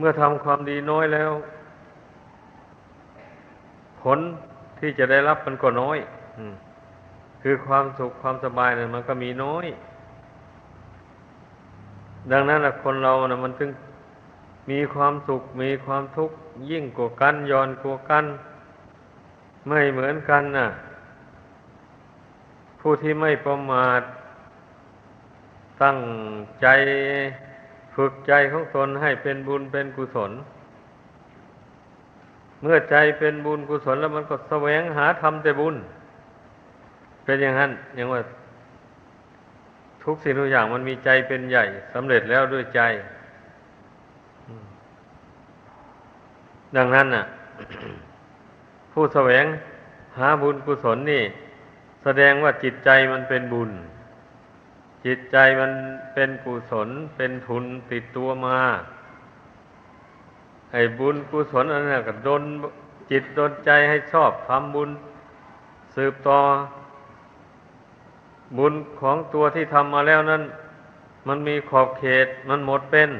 เมื่อทำความดีน้อยแล้ว ผลที่จะได้รับมันก็น้อยคือความสุขความสบายเนี่ยมันก็มีน้อย ดังนั้นละคนเรานะมันถึงมีความสุขมีความทุกข์ยิ่งกว่ากันย้อนกว่ากัน ไม่เหมือนกันน่ะ ผู้ที่ไม่ประมาทตั้งใจ ฝึกใจของตนให้เป็นบุญเป็นกุศล เมื่อใจเป็นบุญกุศลแล้วมันก็แสวงหาทำแต่บุญ เป็นอย่างนั้นอย่างว่า ทุกสิ่งทุกอย่างมันมีใจเป็นใหญ่สำเร็จแล้วด้วยใจ ดังนั้นน่ะ ผู้แสวงหาบุญกุศลนี่ แสดงว่าจิตใจมันเป็นบุญ จิตใจมันเป็นกุศลเป็นทุนติดตัวมาไอ้บุญกุศลอันนั้นก็ดนจิตดนใจให้ชอบทำบุญ สืบต่อ บุญของตัวที่ทำมาแล้วนั้น มันมีขอบเขตมันหมดเป็น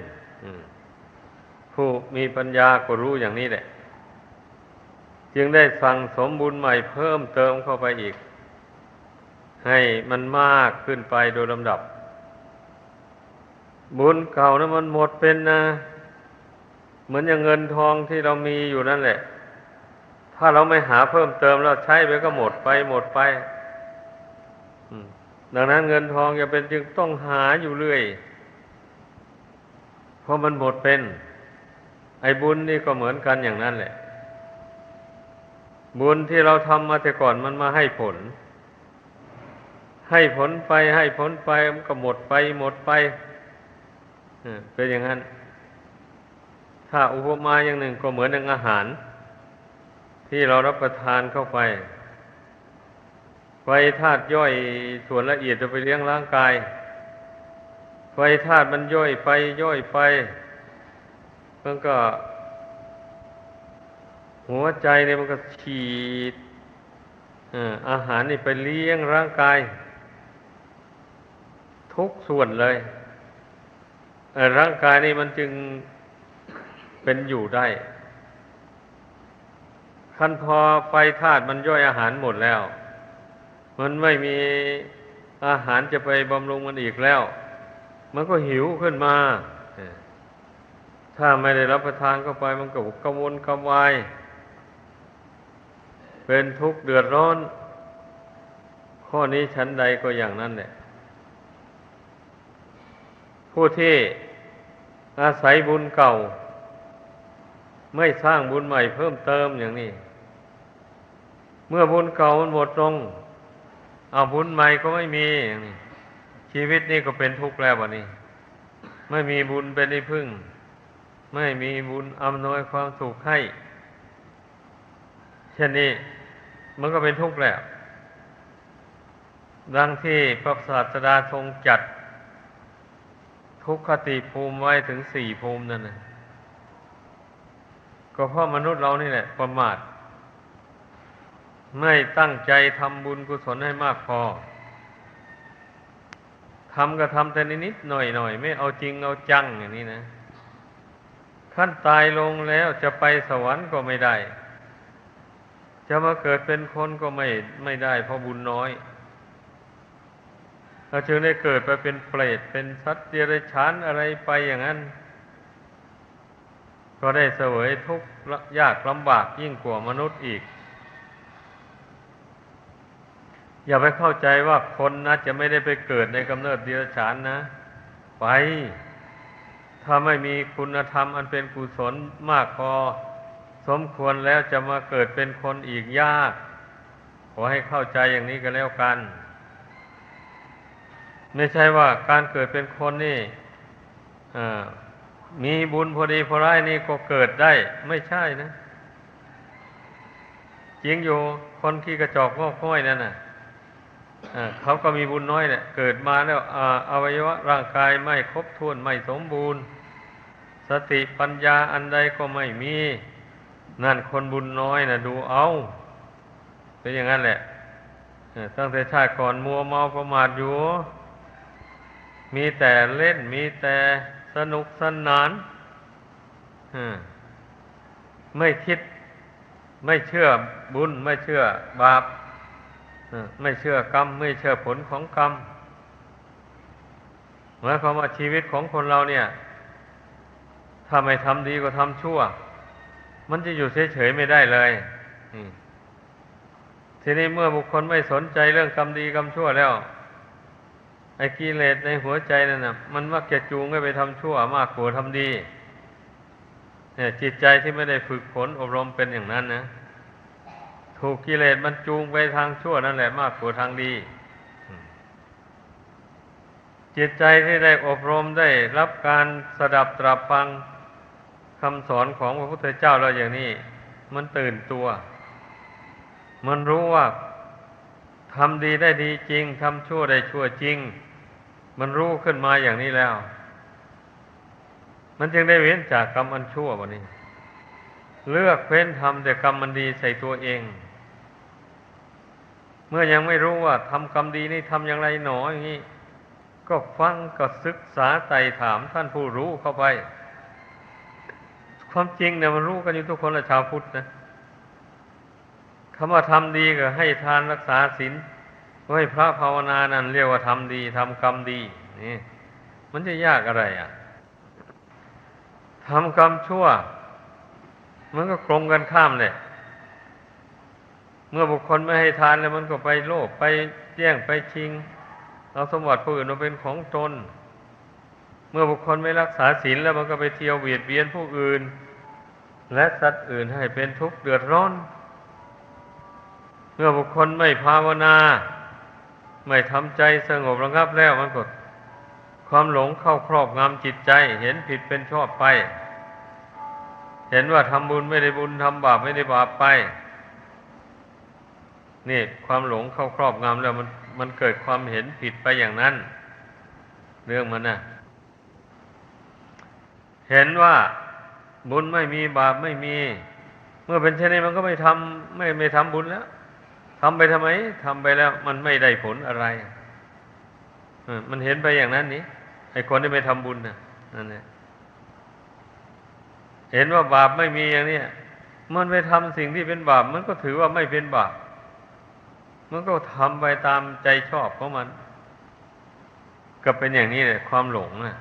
ผู้มีปัญญาก็รู้อย่างนี้แหละ จึงได้สั่งสมบุญใหม่เพิ่มเติมเข้าไปอีก ให้มันมากขึ้นไปโดยลำดับ บุญเก่านะั้นมันหมดเป็นนะ เหมือนอย่างเงินทองที่เรามีอยู่นั่นแหละ ถ้าเราไม่หาเพิ่มเติมแล้วใช้ไปก็หมดไปหมดไปดังนั้นเงินทองจะเป็นจึงต้องหาอยู่เรื่อย เพราะมันหมดเป็น ไอ้บุญนี่ก็เหมือนกันอย่างนั้นแหละ บุญที่เราทำมาแต่ก่อนมันมาให้ผล ให้ผลไปให้ผลไปมันก็หมดไปหมดไปเป็นอย่างนั้น ถ้าอุปมาอย่างหนึ่งก็เหมือนอย่างอาหาร ที่เรารับประทานเข้าไปไฟธาตุย่อยส่วนละเอียดจะไปเลี้ยงร่างกาย ไฟธาตุมันย่อยไปย่อยไปมันก็ หัวใจเนี่ยมันก็ฉีดเอ่ออาหารนี่ไปเลี้ยงร่างกาย ทุกส่วนเลยร่างกายนี่มันจึงเป็นอยู่ได้ขั้นพอไฟธาตุมันย่อยอาหารหมดแล้ว มันไม่มีอาหารจะไปบำรุงมันอีกแล้ว มันก็หิวขึ้นมา ถ้าไม่ได้รับประทานเข้าไปมันก็กระวนกระวาย เป็นทุกข์เดือดร้อน ข้อนี้ชั้นใดก็อย่างนั้นแหละ ผู้ที่อาศัยบุญเก่า ไม่สร้างบุญใหม่เพิ่มเติมอย่างนี้ เมื่อบุญเก่ามันหมดลงเอาบุญใหม่ก็ไม่มีอย่างนี้ชีวิตนี้ก็เป็นทุกข์แล้ววันนี้ ไม่มีบุญเป็นที่พึ่ง ไม่มีบุญอำนวยความสุขให้เช่นนี้มันก็เป็นทุกข์แล้ว ดังที่พระศาสดาทรงจัด ทุกขติภูมิไว้ถึงสี่ภูมินั่นนะก็เพราะมนุษย์เรานี่แหละ ประมาท ไม่ตั้งใจทำบุญกุศลให้มากพอทำก็ทำแต่นิดๆหน่อยๆ ไม่เอาจริงเอาจังอย่างนี้นะขั้นตายลงแล้วจะไปสวรรค์ก็ไม่ได้ จะมาเกิดเป็นคนก็ไม่ไม่ได้เพราะบุญน้อย เราจึงได้เกิดไปเป็นเปรตเป็นสัตว์เดรัจฉานอะไรไปอย่างนั้น ก็ได้เสวยทุกข์ยากลำบากยิ่งกว่ามนุษย์อีก อย่าไปเข้าใจว่าคนนะจะไม่ได้ไปเกิดในกำเนิดเดรัจฉานนะ ไป ถ้าไม่มีคุณธรรมอันเป็นกุศลมากพอสมควรแล้วจะมาเกิดเป็นคนอีกยาก ขอให้เข้าใจอย่างนี้ก็แล้วกัน ไม่ใช่ว่าการเกิดเป็นคนนี่มีบุญพอดีพอร้ายนี่ก็เกิดได้ ไม่ใช่นะจริงอยู่คนขี้กระจอกงอกห้อยนั่นน่ะเขาก็มีบุญน้อยเนี่ยเกิดมาแล้วอวัยวะร่างกายไม่ครบถ้วนไม่สมบูรณ์ สติปัญญาอันใดก็ไม่มี นั่นคนบุญน้อยนะดูเอา เป็นอย่างนั้นแหละตั้งแต่ชาติก่อนมัวเมาประมาทอยู่ มีแต่เล่นมีแต่สนุกสนานไม่คิด ไม่เชื่อบุญ ไม่เชื่อบาปไม่เชื่อกรรม ไม่เชื่อผลของกรรมหมายความว่าชีวิตของคนเราเนี่ย ถ้าไม่ทำดีก็ทำชั่ว มันจะอยู่เฉยๆไม่ได้เลยทีนี้เมื่อบุคคลไม่สนใจเรื่องกรรมดีกรรมชั่วแล้ว ไอ้กิเลสในหัวใจนั่นนะมันมักจะจูงให้ไปทำชั่วมากกว่าทำดี เนี่ยจิตใจที่ไม่ได้ฝึกฝนอบรมเป็นอย่างนั้นนะถูกกิเลสมันจูงไปทางชั่วนั่นแหละมากกว่าทางดี จิตใจที่ได้อบรมได้รับการสดับตรับฟังคำสอนของพระพุทธเจ้าเราอย่างนี้ มันตื่นตัว มันรู้ว่าทำดีได้ดีจริง ทำชั่วได้ชั่วจริง มันรู้ขึ้นมาอย่างนี้แล้ว มันจึงได้เว้นจากกรรมอันชั่ววันนี้ เลือกเพ้นทำแต่กรรมมันดีใส่ตัวเอง เมื่อยังไม่รู้ว่าทำกรรมดีนี่ทำอย่างไรหนออย่างนี้ ก็ฟังก็ศึกษาไต่ถามท่านผู้รู้เข้าไป ความจริงเนี่ยมันรู้กันอยู่ทุกคนละชาวพุทธนะคำว่าทำดีก็ให้ทานรักษาศีล ให้ยพระภาวนานั่นเรียกว่าทำดีทำกรรมดี นี่ มันจะยากอะไรอะทำกรรมชั่ว มันก็กลมกันข้ามเลยเมื่อบุคคลไม่ให้ทานแล้วมันก็ไปโลภไปแย่งไปชิง เอาสมบัติผู้อื่นมาเป็นของตนเมื่อบุคคลไม่รักษาศีลแล้วมันก็ไปเที่ยวเบียดเบียนผู้อื่น และสัตว์อื่นให้เป็นทุกข์เดือดร้อน เมื่อบุคคลไม่ภาวนา ไม่ทำใจสงบระงับแล้วมันก็ความหลงเข้าครอบงำจิตใจ เห็นผิดเป็นชอบไป เห็นว่าทำบุญไม่ได้บุญทำบาปไม่ได้บาปไป นี่ความหลงเข้าครอบงำแล้วมันมันเกิดความเห็นผิดไปอย่างนั้น เรื่องมันนะเห็นว่าบุญไม่มีบาปไม่มี เมื่อเป็นเช่นนี้มันก็ไม่ทำไม่ไม่ทำบุญแล้ว ทำไปทำไมทำไปแล้วมันไม่ได้ผลอะไรมันเห็นไปอย่างนั้นนี่ไอ้คนที่ไม่ทำบุญนะนั่นแหละเห็นว่าบาปไม่มีอย่างนี้มันไปทำสิ่งที่เป็นบาป มันก็ถือว่าไม่เป็นบาป มันก็ทำไปตามใจชอบของมัน ก็เป็นอย่างนี้แหละความหลงนะ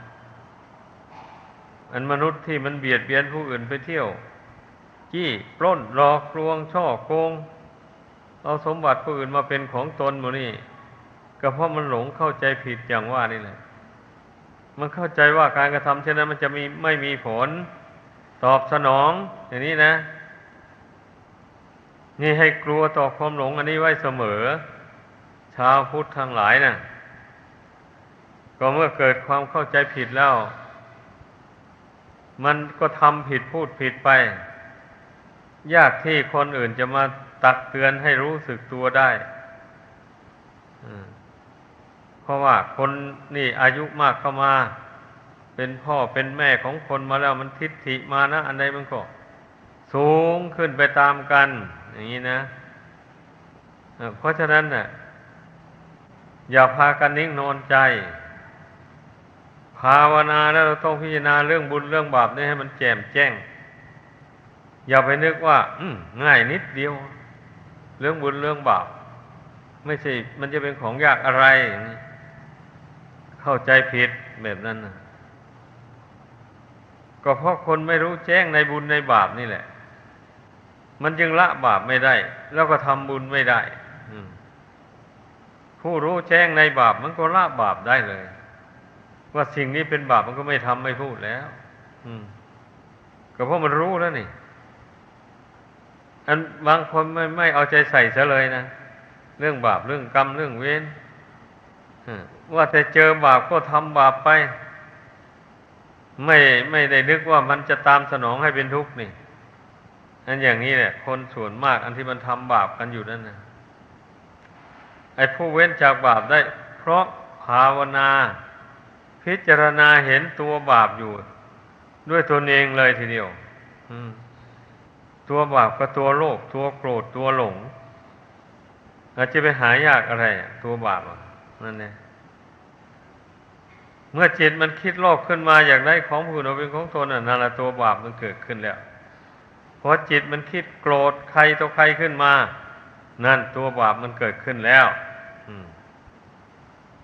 อันมนุษย์ที่มันเบียดเบียนผู้อื่นไปเที่ยว จี้ปล้นหลอกลวงช่อโกง เอาสมบัติผู้อื่นมาเป็นของตนหมดนี่ก็เพราะมันหลงเข้าใจผิดอย่างว่านี่แหละ มันเข้าใจว่าการกระทำเช่นนั้น มันจะมีไม่มีผลตอบสนอง อย่างนี้นะ นี่ให้กลัวต่อความหลงอันนี้ไว้เสมอ ชาวพุทธทั้งหลายนะ่ะ ก็เมื่อเกิดความเข้าใจผิดแล้ว มันก็ทำผิดพูดผิดไป ยากที่คนอื่นจะมา ตักเตือนให้รู้สึกตัวได้เพราะว่าคนนี่อายุมากเข้ามา เป็นพ่อเป็นแม่ของคนมาแล้วมันทิฏฐิมานะ อันใดมันก็ สูงขึ้นไปตามกัน อย่างนี้นะเพราะฉะนั้นน่ะ อย่าพากันนิ่งนอนใจ ภาวนาแล้วเราต้องพิจารณาเรื่องบุญเรื่องบาปนี่ให้มันแจ่มแจ้ง อย่าไปนึกว่าง่ายนิดเดียว เรื่องบุญเรื่องบาปไม่ใช่มันจะเป็นของยากอะไร เข้าใจผิดแบบนั้นนะก็เพราะคนไม่รู้แจ้งในบุญในบาปนี่แหละ มันจึงละบาปไม่ได้ แล้วก็ทำบุญไม่ได้ผู้รู้แจ้งในบาปมันก็ละบาปได้เลย ว่าสิ่งนี้เป็นบาปมันก็ไม่ทำไม่พูดแล้วก็เพราะมันรู้แล้วนี่ อันบางคนไม่ไม่เอาใจใส่ซะเลยนะเรื่องบาปเรื่องกรรมเรื่องเวรว่าแต่เจอบาปก็ทำบาปไป ไม่ไม่ได้นึกว่ามันจะตามสนองให้เป็นทุกข์นี่อันอย่างนี้แหละ คนส่วนมาก อันที่มันทำบาปกันอยู่นั่นนะไอ้ผู้เว้นจากบาปได้ เพราะภาวนา พิจารณาเห็นตัวบาปอยู่ ด้วยตนเองเลยทีเดียว ตัวบาปก็ตัวโลภตัวโกรธตัวหลงอาจจะไปหายากอะไร ตัวบาปนั่นเองเมื่อจิตมันคิดโลภขึ้นมาอยากได้ของผู้อื่นเอาเป็นของตนน่ะนั่นแหละตัวบาปมันเกิดขึ้นแล้วพอจิตมันคิดโกรธใครต่อใครขึ้นมา นั่นตัวบาปมันเกิดขึ้นแล้ว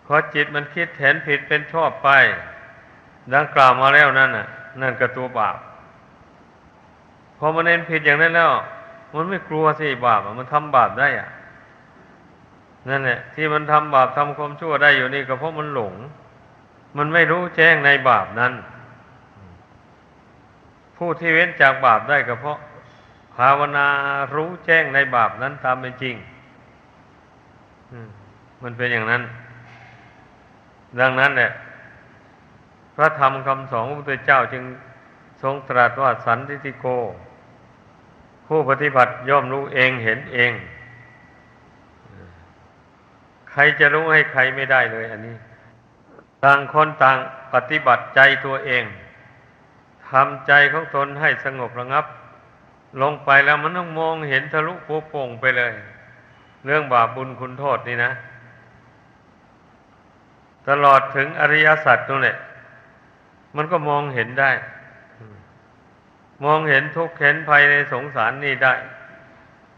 พอจิตมันคิดเห็นผิดเป็นชอบไป ดังกล่าวมาแล้วนั่นน่ะ นั่นก็ตัวบาป พอมันเห็นผิดอย่างนั้นแล้ว มันไม่กลัวสิบาปมันทำบาปได้อะนั่นแหละที่มันทำบาปทำความชั่วได้อยู่นี่ก็เพราะมันหลง มันไม่รู้แจ้งในบาปนั้น ผู้ที่เว้นจากบาปได้ก็เพราะ ภาวนารู้แจ้งในบาปนั้นตามเป็นจริงมันเป็นอย่างนั้น ดังนั้นแหละพระธรรมคำสอนของพระพุทธเจ้าจึงทรงตรัสว่าสันติโก ผู้ปฏิบัติย่อมรู้เองเห็นเอง ใครจะรู้ให้ใครไม่ได้เลย อันนี้ ต่างคนต่างปฏิบัติใจตัวเองทำใจของตนให้สงบระงับ ลงไปแล้วมันต้องมองเห็นทะลุโป่งไปเลย เรื่องบาปบุญคุณโทษนี่นะ ตลอดถึงอริยสัจตรงนี้มันก็มองเห็นได้ มองเห็นทุกข์เห็นภัยในสงสารนี่ได้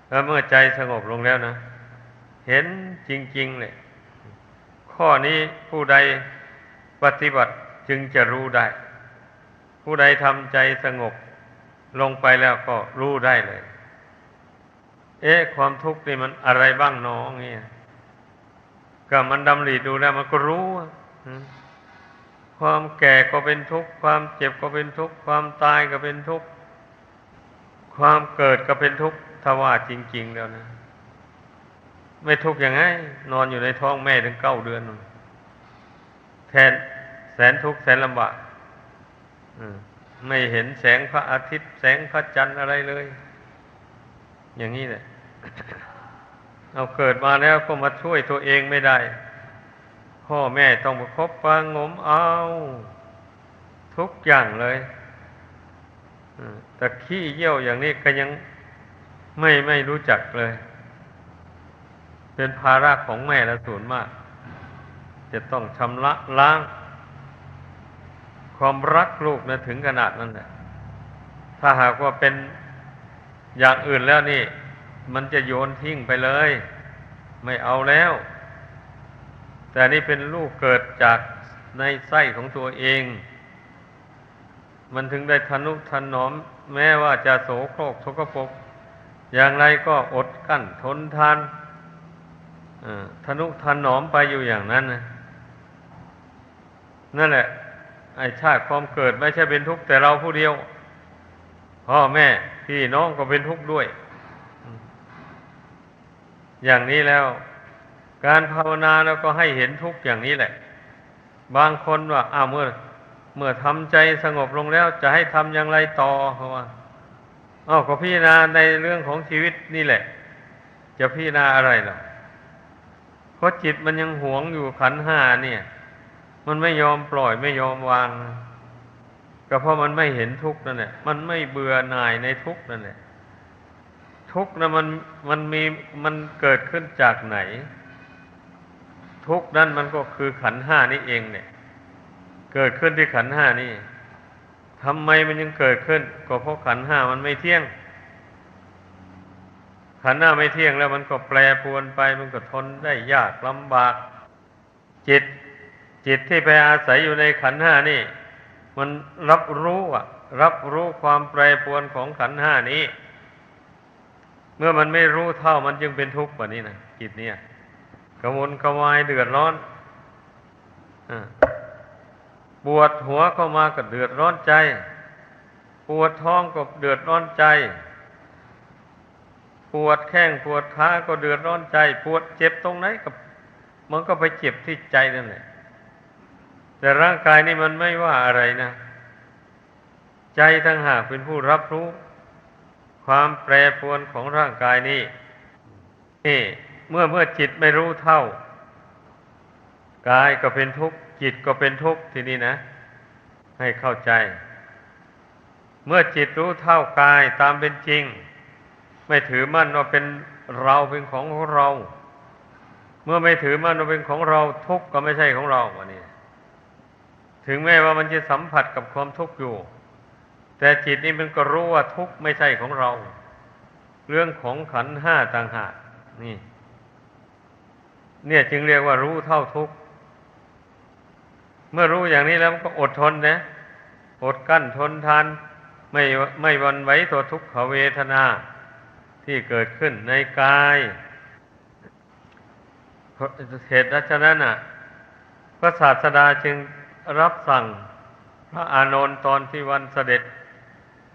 แล้วเมื่อใจสงบลงแล้วนะ เห็นจริงๆเลยข้อนี้ผู้ใดปฏิบัติจึงจะรู้ได้ ผู้ใดทำใจสงบลงไปแล้วก็รู้ได้เลย เอ๊ะความทุกข์นี่มันอะไรบ้างน้องเงี้ยก็มันดำริดูแล้วมันก็รู้อะอืม ความแก่ก็เป็นทุกข์ ความเจ็บก็เป็นทุกข์ ความตายก็เป็นทุกข์ ความเกิดก็เป็นทุกข์ถ้าว่าจริง ๆ แล้วนะ ไม่ทุกข์ยังไง นอนอยู่ในท้องแม่ถึงเก้าเดือนแทนแสนทุกข์แสนลำบากไม่เห็นแสงพระอาทิตย์ แสงพระจันทร์อะไรเลย อย่างนี้แหละ เอาเกิดมาแล้วก็มาช่วยตัวเองไม่ได้ พ่อแม่ต้องประคบประงมเอา ทุกอย่างเลยแต่ขี้เยี่ยวอย่างนี้ก็ยังไม่ไม่รู้จักเลย เป็นภาระของแม่และส่วนมาก จะต้องชำระล้าง ความรักลูกนะถึงขนาดนั้นแหละถ้าหากว่าเป็นอย่างอื่นแล้วนี่ มันจะโยนทิ้งไปเลย ไม่เอาแล้ว แต่นี่เป็นลูกเกิดจากในไส้ของตัวเอง มันถึงได้ทนุถนอม แม้ว่าจะโสโครกสกปรกอย่างไรก็อดกั้นทนทานทนุถนอมไปอยู่อย่างนั้นนะนั่นแหละ ไอ้ชาติความเกิดไม่ใช่เป็นทุกข์แต่เราผู้เดียว พ่อแม่พี่น้องก็เป็นทุกข์ด้วย อย่างนี้แล้ว การภาวนาแล้วก็ให้เห็นทุกข์อย่างนี้แหละ บางคนว่าอ้าวเมื่อ เมื่อทำใจสงบลงแล้ว จะให้ทำอย่างไรต่อเขาว่าอ้าวก็พิจารณาในเรื่องของชีวิตนี่แหละ จะพิจารณาอะไรหรอเพราะจิตมันยังหวงอยู่ขันห้าเนี่ย มันไม่ยอมปล่อยไม่ยอมวางก็เพราะมันไม่เห็นทุกข์นั่นแหละ มันไม่เบื่อหน่ายในทุกข์นั่นแหละ ทุกข์นะมันมันมีมันเกิดขึ้นจากไหน ทุกข์นั่นมันก็คือขันห้านี่เองเนี่ย เกิดขึ้นที่ขันห้านี่ทำไมมันยังเกิดขึ้น ก็เพราะขันห้ามันไม่เที่ยง ขันห้าไม่เที่ยงแล้วมันก็แปรปวนไป มันก็ทนได้ยากลำบาก จิต จิตที่ไปอาศัยอยู่ในขันห้านี่ มันรับรู้อะรับรู้ความแปรปวนของขันห้านี้ เมื่อมันไม่รู้เท่ามันจึงเป็นทุกข์กว่านี้นะจิตเนี่ย กระวนกระวายเดือดร้อนอปวดหัวเข้ามาก็เดือดร้อนใจ ปวดท้องก็เดือดร้อนใจ ปวดแข้งปวดขาก็เดือดร้อนใจ ปวดเจ็บตรงไหนก็มันก็ไปเจ็บที่ใจนั่นแหละแต่ร่างกายนี่มันไม่ว่าอะไรนะ ใจทั้งหากเป็นผู้รับรู้ ความแปรปรวนของร่างกายนี้นี่ เมื่อเมื่อจิตไม่รู้เท่ากายก็เป็นทุกข์จิตก็เป็นทุกข์ทีนี้นะ ให้เข้าใจ เมื่อจิตรู้เท่ากายตามเป็นจริง ไม่ถือมั่นว่าเป็นเราเป็นของของเรา เมื่อไม่ถือมั่นว่าเป็นของเราทุกข์ก็ไม่ใช่ของเราวันนี้ถึงแม้ว่ามันจะสัมผัสกับความทุกข์อยู่ แต่จิตนี่มันก็รู้ว่าทุกข์ไม่ใช่ของเรา เรื่องของขันห้าต่างหากนี่ เนี่ยจึงเรียกว่ารู้เท่าทุกข์ เมื่อรู้อย่างนี้แล้วก็อดทนนะ อดกั้นทนทาน ไม่ไม่วันไหวต่อทุกขเวทนาที่เกิดขึ้นในกายเหตุฉะนั้นอะ พระศาสดาจึงรับสั่งพระอานนท์ตอนที่วันเสด็จ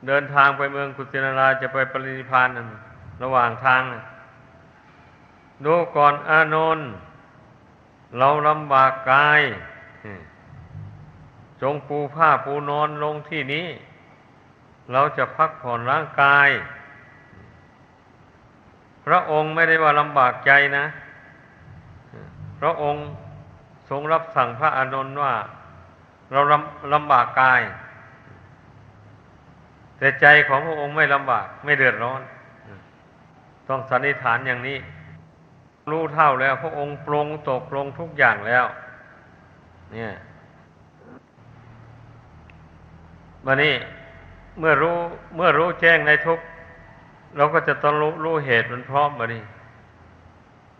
เดินทางไปเมืองกุสินาราจะไปปรินิพานระหว่างทางนะ ดูก่อนอานนท์เราลำบากกาย จงปูผ้าปูนอนลงที่นี้ เราจะพักผ่อนร่างกาย พระองค์ไม่ได้ว่าลำบากใจนะ พระองค์ทรงรับสั่งพระอานนท์ว่า เราลำลำบากกาย แต่ใจของพระองค์ไม่ลำบากไม่เดือดร้อน ต้องสันนิษฐานอย่างนี้ รู้เท่าแล้ว พระองค์ปรงตกลงทุกอย่างแล้ว เนี่ยมานี่เมื่อรู้เมื่อรู้แจ้งในทุกเราก็จะต้องรู้รู้เหตุมันพร้อมมานี่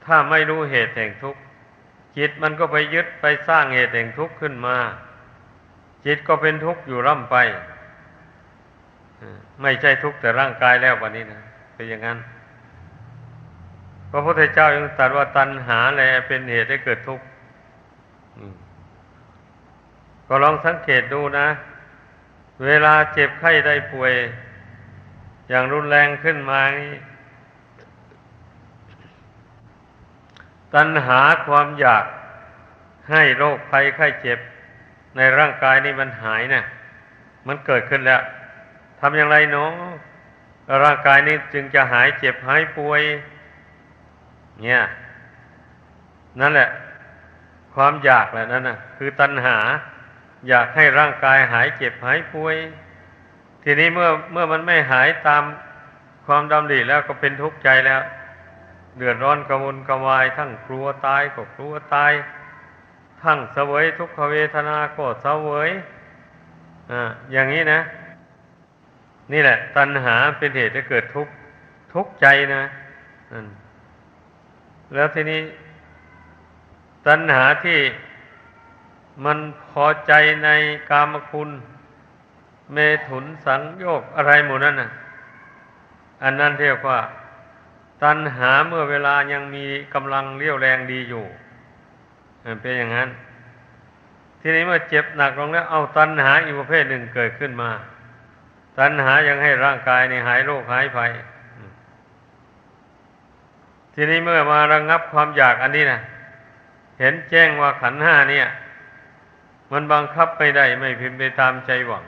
ถ้าไม่รู้เหตุแห่งทุกข์จิตมันก็ไปยึดไปสร้างเหตุแห่งทุกข์ขึ้นมา จิตก็เป็นทุกข์อยู่ร่ำไป ไม่ใช่ทุกข์แต่ร่างกายแล้ววันนี้นะเป็นอย่างนั้น พระพุทธเจ้ายังตรัสว่าตัณหาแลเป็นเหตุให้เกิดทุกข์ก็ลองสังเกตดูนะ เวลาเจ็บไข้ได้ป่วย อย่างรุนแรงขึ้นมาตัณหาความอยากให้โรคภัยไข้เจ็บ ในร่างกายนี่มันหายนะมันเกิดขึ้นแล้วทำอย่างไรเนาะร่างกายนี้จึงจะหายเจ็บหายป่วย เนี่ยนั่นแหละ ความอยากแหละนั่นนะคือตัณหา อยากให้ร่างกายหายเจ็บหายป่วย ทีนี้เมื่อเมื่อมันไม่หายตามความดำริแล้วก็เป็นทุกข์ใจแล้ว เดือดร้อนกระวนกระวาย ทั้งกลัวตายก็กลัวตาย ทั้งเสวยทุกขเวทนาก็เสวยอ่าอย่างนี้นะ นี่แหละ ตัณหาเป็นเหตุให้เกิดทุกข์ทุกข์ใจนะ แล้วทีนี้ ตัณหาที่มันพอใจในกามคุณ เมถุนสังโยกอะไรหมดนั่นน่ะ อันนั้นเรียกว่า ตัณหาเมื่อเวลายังมีกำลังเรี่ยวแรงดีอยู่เป็นอย่างนั้น ทีนี้เมื่อเจ็บหนักลงแล้ว เอาตัณหาอีกประเภทหนึ่งเกิดขึ้นมา ตัณหายังให้ร่างกายในหายโรคหายภัย ทีนี้เมื่อมาระงงับความอยากอันนี้นะเห็นแจ้งว่าขันห้าเนี่ย มันบังคับไม่ได้ไม่พิมพ์ไปตามใจหวัง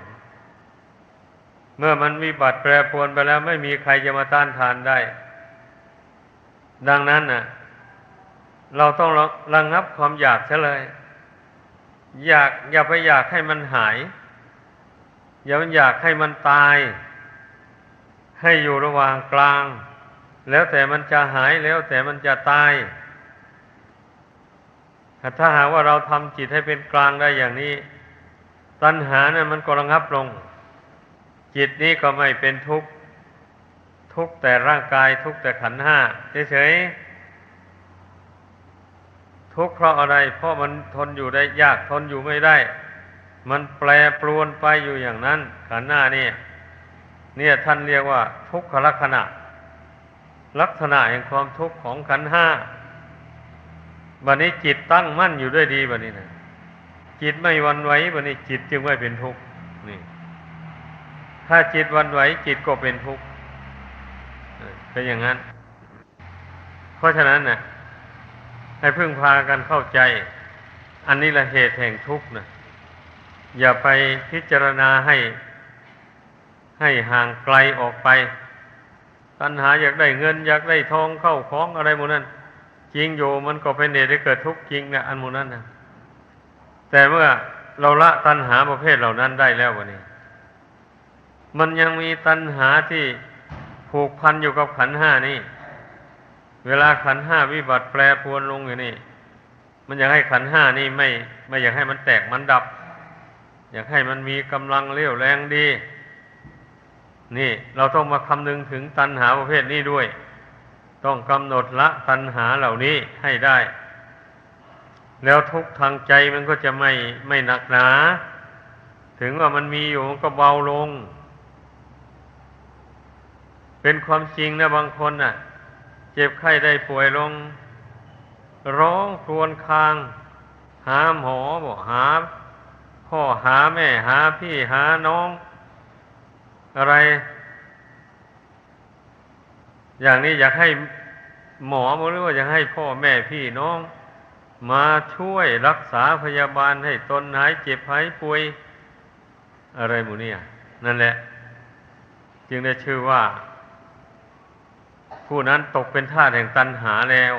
เมื่อมันมีบัตรแปรปรวนไปแล้ว ไม่มีใครจะมาต้านทานได้ ดังนั้นน่ะ เราต้องระงงับความอยากเฉลยอยากอย่าไปอยากให้มันหาย อย่าไปอยากให้มันตาย ให้อยู่ระหว่างกลาง แล้วแต่มันจะหายแล้วแต่มันจะตาย ถ้าหากว่าเราทำจิตให้เป็นกลางได้อย่างนี้ ตัณหาเนี่ยมันก็ระงับลง จิตนี้ก็ไม่เป็นทุกข์ ทุกแต่ร่างกาย ทุกแต่ขันห้าเฉยๆ ทุกข์เพราะอะไร เพราะมันทนอยู่ได้ยากทนอยู่ไม่ได้ มันแปรปรวนไปอยู่อย่างนั้น ขันหน้านี่เนี่ยท่านเรียกว่า ทุกขลักษณะ ลักษณะแห่งความทุกข์ของขันห้าบัดนี้จิตตั้งมั่นอยู่ด้วยดีบัดนี้นะจิตไม่วันไหวบัดนี้จิตจึงไม่เป็นทุกข์นี่ ถ้าจิตวันไหวจิตก็เป็นทุกข์เป็นอย่างนั้น เพราะฉะนั้นนะให้พึ่งพากันเข้าใจ อันนี้ละเหตุแห่งทุกข์นะอย่าไปพิจารณาให้ให้ห่างไกลออกไป ตัณหาอยากได้เงิน อยากได้ทองเข้าของอะไรหมดนั้นจริงอยู่มันก็เป็นเหตุให้เกิดทุกข์จริงนะอันหมูนั้นนะแต่เมื่อเราละตัณหาประเภทเหล่านั้นได้แล้ววันนี้ มันยังมีตัณหาที่ผูกพันอยู่กับขันห้านี่ เวลาขันห้าวิบัติแปรปรวนลงอยู่นี่มันอยากให้ขันห้านี่ไม่ ไม่อยากให้มันแตกมันดับ อยากให้มันมีกำลังเรี่ยวแรงดี นี่เราต้องมาคำนึงถึงตัณหาประเภทนี้ด้วย ต้องกำหนดละตัณหาเหล่านี้ให้ได้ แล้วทุกทางใจมันก็จะไม่ไม่หนักหนา ถึงว่ามันมีอยู่มันก็เบาลง เป็นความจริงนะบางคนน่ะ เจ็บไข้ได้ป่วยลง ร้องครวญคราง หาหมอบอกหาพ่อหาแม่หาพี่หาน้อง อะไร อย่างนี้อยากให้หมอหรือว่าอยากให้พ่อแม่พี่น้อง มาช่วยรักษาพยาบาลให้ตนหายเจ็บหายป่วย อะไรหมูเนี่ยนั่นแหละ จึงได้ชื่อว่า ผู้นั้นตกเป็นทาสแห่งตัณหาแล้ว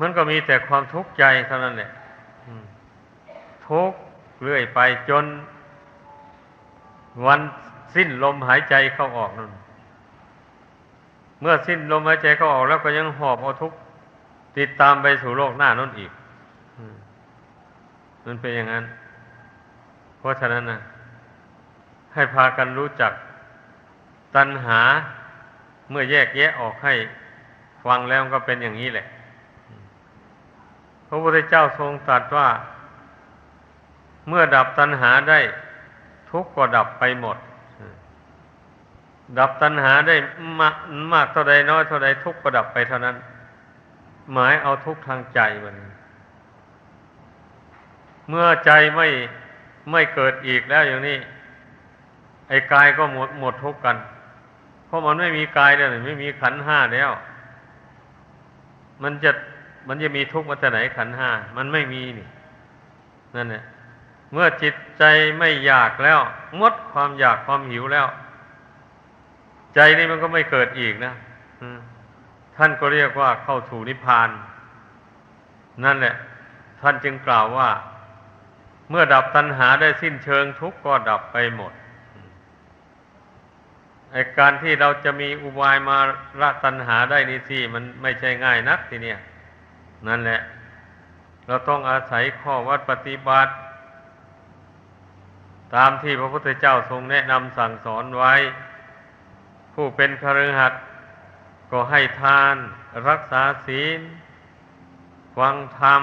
มันก็มีแต่ความทุกข์ใจเท่านั้นแหละทุกข์เรื่อยไปจน วันสิ้นลมหายใจเข้าออกนั่นเมื่อสิ้นลมหายใจเข้าออกแล้วก็ยังหอบเอาทุกข์ติดตามไปสู่โลกหน้านั่นอีกมันเป็นอย่างนั้น เพราะฉะนั้นนะให้พากันรู้จักตัณหาเมื่อแยกแยะออกให้ฟังแล้วก็เป็นอย่างนี้แหละ พระพุทธเจ้าทรงตรัสว่า เมื่อดับตัณหาได้ ทุกข์ก็ดับไปหมด ดับตัณหาได้มากมากเท่าใดน้อยเท่าใดทุกข์ก็ดับไปเท่านั้น หมายเอาทุกข์ทางใจมันเมื่อใจไม่ไม่เกิดอีกแล้วอย่างนี้ ไอ้กายก็หมดหมดทุกข์กัน เพราะมันไม่มีกายแล้วไม่มีขันห้าแล้ว มันจะมันจะมีทุกข์มาแต่ไหนขันห้า มันไม่มีนี่ นั่นแหละ เมื่อจิตใจไม่อยากแล้วหมดความอยากความหิวแล้ว ใจนี่มันก็ไม่เกิดอีกนะท่านก็เรียกว่าเข้าถูนิพพาน นั่นแหละ ท่านจึงกล่าวว่า เมื่อดับตัณหาได้สิ้นเชิงทุกข์ก็ดับไปหมดไอการที่เราจะมีอุบายมาละตัณหาได้นี่สิมันไม่ใช่ง่ายนักทีเนี้ยนั่นแหละ เราต้องอาศัยข้อวัดปฏิบัติ ตามที่พระพุทธเจ้าทรงแนะนำสั่งสอนไว้ ผู้เป็นคฤหัสถ์ก็ให้ทานรักษาศีล ฟังธรรม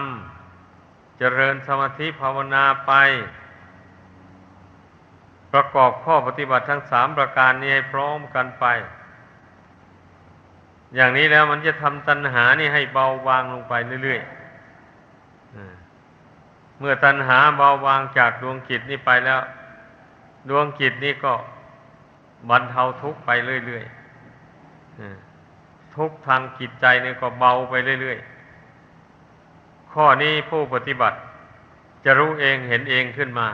เจริญสมาธิภาวนาไป ประกอบข้อปฏิบัติทั้งสามประการนี้ให้พร้อมกันไป อย่างนี้แล้วมันจะทำตัณหานี่ให้เบาบางลงไปเรื่อยๆเมื่อตัณหาเบาบางจากดวงจิตนี้ไปแล้ว ดวงจิตนี้ก็บรรเทาทุกข์ไปเรื่อยๆทุกข์ทางจิตใจนี่ก็เบาไปเรื่อยๆ ข้อนี้ผู้ปฏิบัติ จะรู้เองเห็นเองขึ้นมา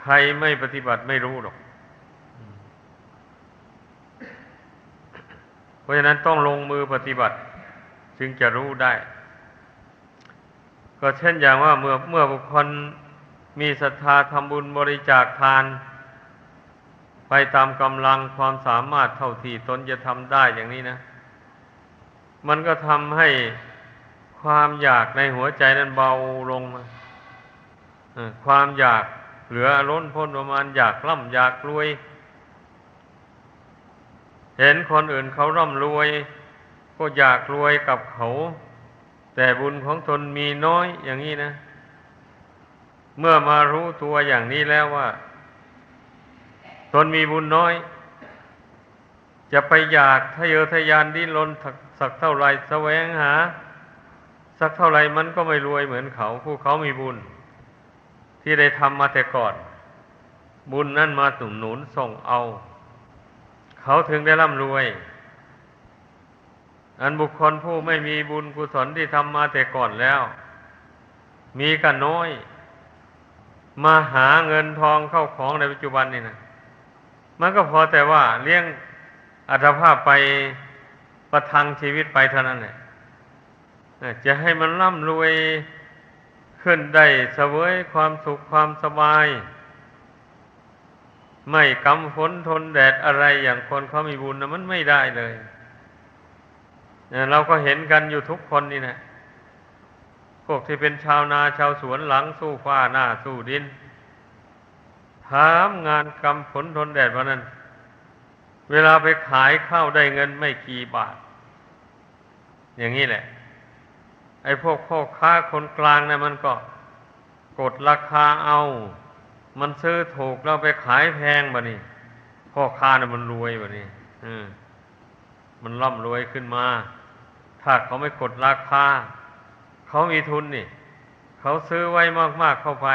ใครไม่ปฏิบัติไม่รู้หรอก เพราะฉะนั้นต้องลงมือปฏิบัติ จึงจะรู้ได้ ก็เช่นอย่างว่าเมื่อเมื่อบุคคล มีศรัทธาทำบุญบริจาคทาน ไปตามกำลังความสามารถเท่าที่ตนจะทำได้อย่างนี้นะ มันก็ทำให้ความอยากในหัวใจนั้นเบาลงมาความอยากเหลือล้นพ้นประมาณอยากร่ำอยากรวย เห็นคนอื่นเขาร่ำรวย ก็อยากรวยกับเขา แต่บุญของตนมีน้อยอย่างนี้นะ เมื่อมารู้ตัวอย่างนี้แล้วว่า ตนมีบุญน้อย จะไปอยากทะเยอทะยานดิ้นรนสักเท่าไรแสวงหา สักเท่าไรมันก็ไม่รวยเหมือนเขา ผู้เขามีบุญ ที่ได้ทำมาแต่ก่อน บุญนั่นมาสนุนหนุนส่งเอา เขาถึงได้ร่ำรวย อันบุคคลผู้ไม่มีบุญกุศลที่ทำมาแต่ก่อนแล้ว มีกันน้อย มาหาเงินทองเข้าของในปัจจุบันนี่นะมันก็พอแต่ว่าเลี้ยงอัตภาพไปประทังชีวิตไปเท่านั้นแหละจะให้มันร่ำรวยขึ้นได้เสวยความสุขความสบาย ไม่กำฝนทนแดดอะไรอย่างคนเขามีบุญนะมันไม่ได้เลย เราก็เห็นกันอยู่ทุกคนนี่นะ วกที่เป็นชาวนาชาวสวนหลังสู้ฟ้าหน้าสู้ดิน ถามงานกรรมผลทนแดดวันนั้น เวลาไปขายข้าวได้เงินไม่กี่บาท อย่างนี้แหละ ไอ้พวกพ่อค้าคนกลางนะมันก็กดราคาเอา มันซื้อถูกเราไปขายแพงบะนี่พ่อค้านะมันรวยบะนี่อืมมันร่ำรวยขึ้นมา ถ้าเขาไม่กดราคา เขามีทุนนี่ เขาซื้อไว้มาก ๆ เข้าไป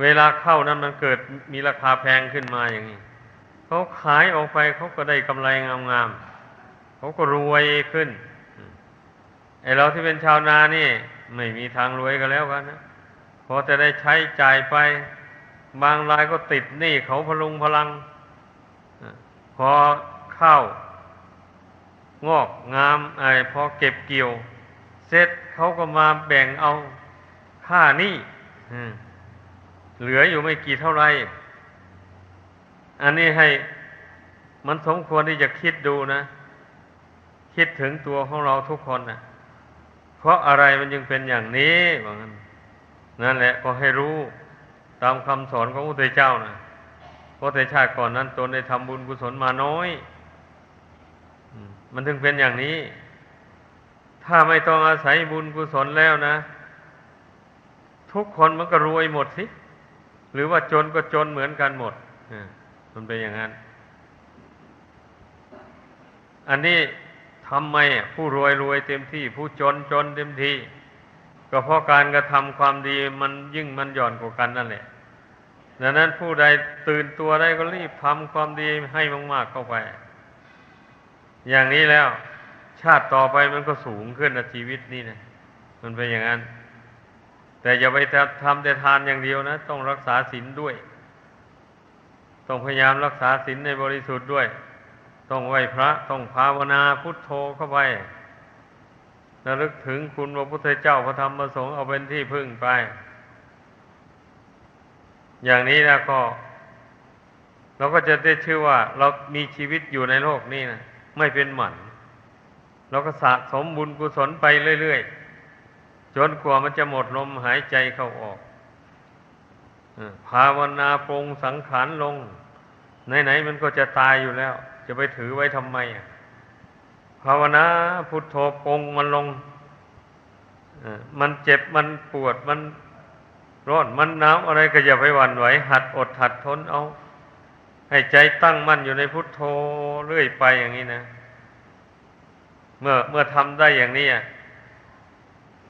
เวลาเข้านั้นมันเกิดมีราคาแพงขึ้นมาอย่างนี้ เขาขายออกไปเขาก็ได้กำไรงามๆเขาก็รวยขึ้นไอเราที่เป็นชาวนานี่ ไม่มีทางรวยกันแล้วกันนะพอจะได้ใช้จ่ายไป บางรายก็ติดหนี้เขาพลุงพลัง พอข้าวงอกงามไอพอเก็บเกี่ยว เสร็จเขาก็มาแบ่งเอาค่านี้เหลืออยู่ไม่กี่เท่าไร อันนี้ให้มันสมควรที่จะคิดดูนะ คิดถึงตัวของเราทุกคนนะเพราะอะไรมันยังเป็นอย่างนี้ว่างั้นนั่นแหละก็ให้รู้ตามคำสอนของพระพุทธเจ้านะพระแต่ชาติก่อนนั้นตนได้ทำบุญกุศลมาน้อย มันถึงเป็นอย่างนี้ ถ้าไม่ต้องอาศัยบุญกุศลแล้วนะ ทุกคนมันก็รวยหมดสิ หรือว่าจนก็จนเหมือนกันหมดมันเป็นอย่างนั้น อันนี้ทำไม่ผู้รวยรวยเต็มที่ ผู้จนจนเต็มที่ ก็เพราะการกระทำความดีมันยิ่งมันหย่อนกว่ากันนั่นแหละดังนั้นผู้ใดตื่นตัวได้ก็รีบทำความดีให้มากๆเข้าไป อย่างนี้แล้ว ชาติต่อไปมันก็สูงขึ้นนะชีวิตนี่นะมันเป็นอย่างนั้น แต่อย่าไปทำแต่ทานอย่างเดียวนะ ต้องรักษาศีลด้วย ต้องพยายามรักษาศีลในบริสุทธิ์ด้วย ต้องไหวพระ ต้องภาวนาพุทโธเข้าไประลึกถึงคุณพระพุทธเจ้าพระธรรมพระสงฆ์เอาเป็นที่พึ่งไป อย่างนี้แล้วก็ เราก็จะได้ชื่อว่า เรามีชีวิตอยู่ในโลกนี้นะไม่เป็นหมัน เราก็สะสมบุญกุศลไปเรื่อยๆ จนกว่ามันจะหมดลมหายใจเข้าออกภาวนาปรงสังขารลง ไหนๆมันก็จะตายอยู่แล้ว จะไปถือไว้ทำไมอะภาวนาพุทโธปรงมันลงมันเจ็บมันปวดมันร้อนมันหนาวอะไรก็อย่าไปหวั่นไหว หัดอดหัดทนเอา ให้ใจตั้งมั่นอยู่ในพุทโธเรื่อยไปอย่างนี้นะ เมื่อเมื่อทำได้อย่างนี้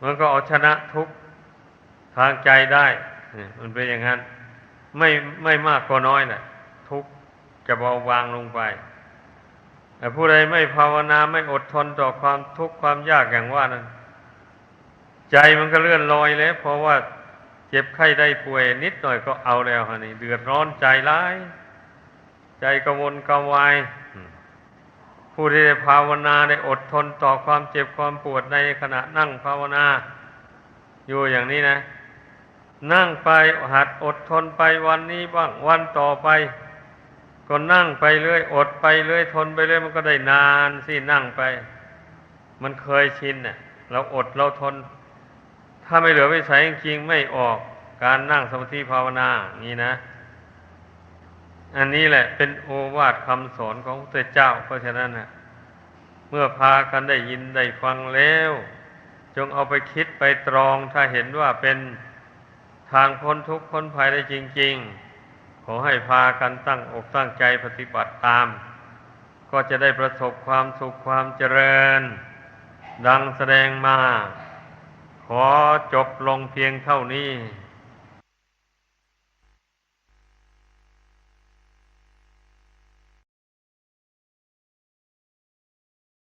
มันก็เอาชนะทุกทางใจได้มันเป็นอย่างนั้น ไม่ไม่มากก็น้อยนะทุกจะเบาบางลงไปแต่ผู้ใดไม่ภาวนาไม่อดทนต่อความทุกข์ความยากอย่างว่านั้น ใจมันก็เลื่อนลอยแล้วเพราะว่าเจ็บไข้ได้ป่วยนิดหน่อยก็เอาแล้วฮะนี่เดือดร้อนใจร้าย ใจกระวนกระวาย ผู้ที่ได้ภาวนาได้อดทนต่อความเจ็บความปวดในขณะนั่งภาวนา อยู่อย่างนี้นะ นั่งไปหัดอดทนไปวันนี้บ้างวันต่อไป ก็นั่งไปเรื่อย อดไปเรื่อยทนไปเรื่อยมันก็ได้นานสินั่งไป มันเคยชินเน่ะเราอดเราทน ถ้าไม่เหลือวิสัยจริงๆไม่ออกการนั่งสมาธิภาวนานี้นะ อันนี้แหละเป็นโอวาทคำสอนของพระเจ้า เพราะฉะนั้นนะเมื่อพากันได้ยินได้ฟังแล้ว จงเอาไปคิดไปตรองถ้าเห็นว่าเป็นทางพ้นทุกข์พ้นภัยได้จริง ๆ ขอให้พากันตั้งอกตั้งใจปฏิบัติตาม ก็จะได้ประสบความสุขความเจริญ ดังแสดงมา ขอจบลงเพียงเท่านี้